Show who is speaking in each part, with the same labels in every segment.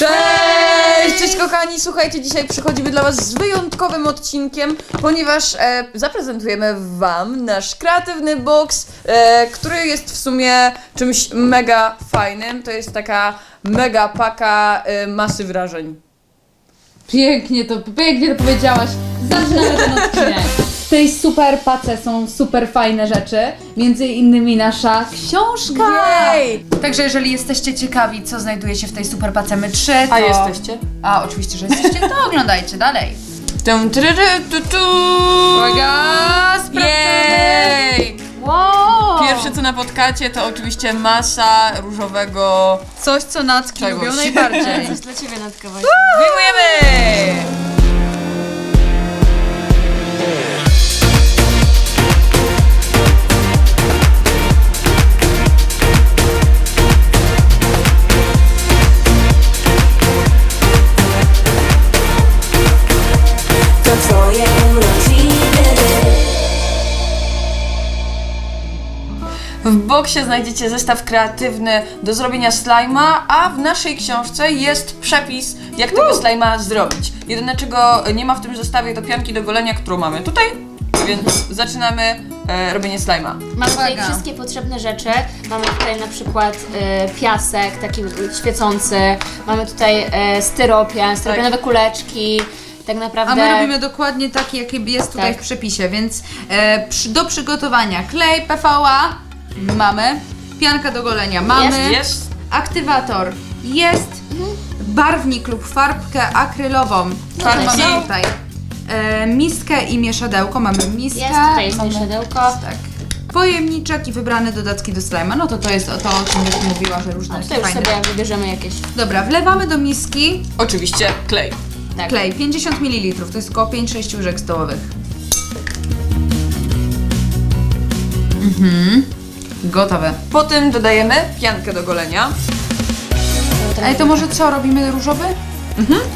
Speaker 1: Cześć! Cześć kochani, słuchajcie, dzisiaj przychodzimy dla Was z wyjątkowym odcinkiem, ponieważ e, zaprezentujemy Wam nasz kreatywny box, e, który jest w sumie czymś mega fajnym. To jest taka mega paka e, masy wrażeń.
Speaker 2: Pięknie to, pięknie to powiedziałaś. Zaczynamy ten odcinek. W tej super pace są super fajne rzeczy, między innymi nasza książka.
Speaker 1: Jej!
Speaker 2: Także jeżeli jesteście ciekawi, co znajduje się w tej super pace my trzy, to...
Speaker 1: A jesteście?
Speaker 2: A oczywiście, że jesteście, to oglądajcie dalej.
Speaker 1: Tum, tyry, tu, tu.
Speaker 2: Uwaga,
Speaker 1: Jej!
Speaker 2: Wow!
Speaker 1: Pierwsze co napotkacie to oczywiście masa różowego
Speaker 2: Coś, co natki
Speaker 1: Czegoś.
Speaker 2: lubią najbardziej.
Speaker 3: Coś dla ciebie Natka właśnie.
Speaker 4: Twoje urodziny
Speaker 1: W boksie znajdziecie zestaw kreatywny do zrobienia slajma, a w naszej książce jest przepis, jak tego slajma zrobić. Jedyne czego nie ma w tym zestawie to pianki do golenia, którą mamy tutaj, więc zaczynamy e, robienie slajma.
Speaker 3: Mamy tutaj
Speaker 2: Uwaga.
Speaker 3: wszystkie potrzebne rzeczy. Mamy tutaj na przykład e, piasek taki świecący. Mamy tutaj e, styropian, styropianowe kuleczki. Tak naprawdę...
Speaker 2: A my robimy dokładnie taki, jaki jest tutaj
Speaker 3: Tak.
Speaker 2: w przepisie, więc e, przy, do przygotowania klej PVA mamy, pianka do golenia mamy,
Speaker 1: Jest?
Speaker 2: aktywator jest, barwnik lub farbkę akrylową
Speaker 1: Farbki.
Speaker 2: mamy tutaj, e, miskę i mieszadełko, mamy miskę,
Speaker 3: Jest, tutaj jest
Speaker 2: mamy,
Speaker 3: mieszadełko.
Speaker 2: tak, pojemniczek i wybrane dodatki do slajma, no to to jest o to, o czym już mówiła, że różne
Speaker 3: A tutaj już
Speaker 2: fajne.
Speaker 3: sobie wybierzemy jakieś.
Speaker 2: Dobra, wlewamy do miski
Speaker 1: Oczywiście klej.
Speaker 3: Tak.
Speaker 2: klej, 50 ml, to jest około 5-6 łyżek stołowych. Mhm. Gotowe.
Speaker 1: Potem dodajemy piankę do golenia.
Speaker 2: Ej, to może co, robimy różowy?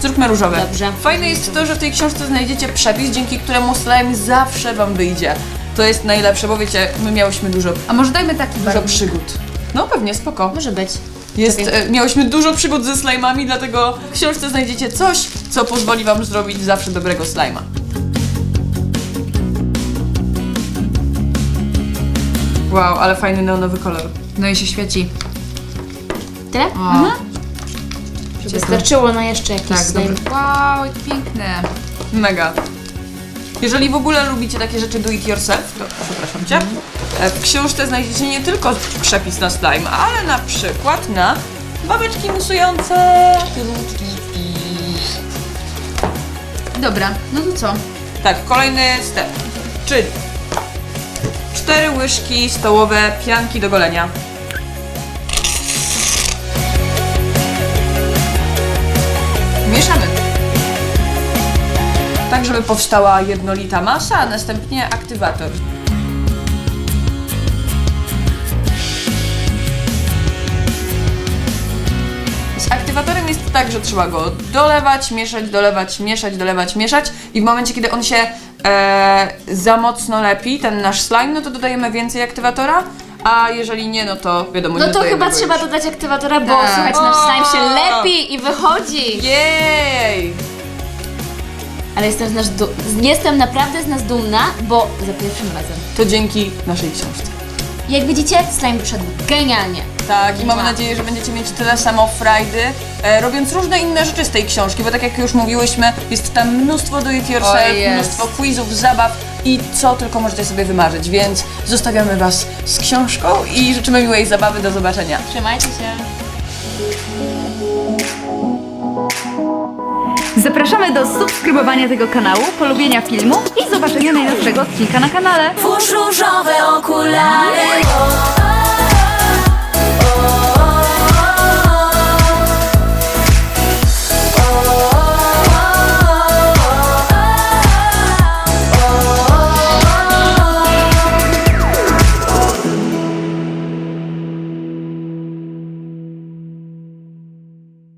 Speaker 1: Zróbmy różowe.
Speaker 3: Dobrze.
Speaker 1: Fajne jest to, że w tej książce znajdziecie przepis, dzięki któremu slime zawsze Wam wyjdzie. To jest najlepsze, bo wiecie, my miałyśmy dużo,
Speaker 2: A może dajmy taki
Speaker 1: dużo
Speaker 2: barwnik?
Speaker 1: przygód. No pewnie, spoko.
Speaker 3: Może być.
Speaker 1: Jest, e, miałyśmy dużo przygód ze slajmami, dlatego w książce znajdziecie coś, co pozwoli Wam zrobić zawsze dobrego slajma. Wow, ale fajny neonowy kolor.
Speaker 2: No i się świeci.
Speaker 3: Tyle?
Speaker 2: O,
Speaker 3: Żeby starczyło na jeszcze jakiś
Speaker 2: tak,
Speaker 3: slime.
Speaker 2: dobry. Wow, jakie piękne.
Speaker 1: Mega. Jeżeli w ogóle lubicie takie rzeczy do it yourself, to przepraszam Cię, e, w książce znajdziecie nie tylko przepis na slime, ale na przykład na babeczki musujące.
Speaker 2: Dobra, no to co?
Speaker 1: Tak, kolejny step, czyli cztery łyżki stołowe pianki do golenia. Mieszamy. Tak, żeby powstała jednolita masa, a następnie aktywator. Z aktywatorem jest tak, że trzeba go dolewać, mieszać, dolewać, mieszać, dolewać, mieszać i w momencie, kiedy on się e, za mocno lepi, ten nasz slime, no to dodajemy więcej aktywatora, a jeżeli nie, no to wiadomo,
Speaker 3: No
Speaker 1: nie
Speaker 3: to
Speaker 1: dodajemy
Speaker 3: chyba
Speaker 1: go
Speaker 3: trzeba
Speaker 1: już.
Speaker 3: dodać aktywatora, bo
Speaker 2: Tak.
Speaker 3: słuchajcie, nasz slime się lepi i wychodzi.
Speaker 1: Jej!
Speaker 3: Ale jestem, z nas du- jestem naprawdę z nas dumna, bo za pierwszym razem.
Speaker 1: To dzięki naszej książce.
Speaker 3: Jak widzicie, slime wyszedł genialnie.
Speaker 1: Tak, i mamy
Speaker 3: Wow.
Speaker 1: nadzieję, że będziecie mieć tyle samo frajdy, e, robiąc różne inne rzeczy z tej książki, bo tak jak już mówiłyśmy, jest tam mnóstwo do it
Speaker 2: jest.
Speaker 1: mnóstwo quizów, zabaw i co tylko możecie sobie wymarzyć, więc zostawiamy Was z książką i życzymy miłej zabawy, do zobaczenia.
Speaker 3: Trzymajcie się.
Speaker 5: Zapraszamy do subskrybowania tego kanału, polubienia filmu i zobaczenia najnowszego odcinka na kanale.
Speaker 4: Włóż różowe okulary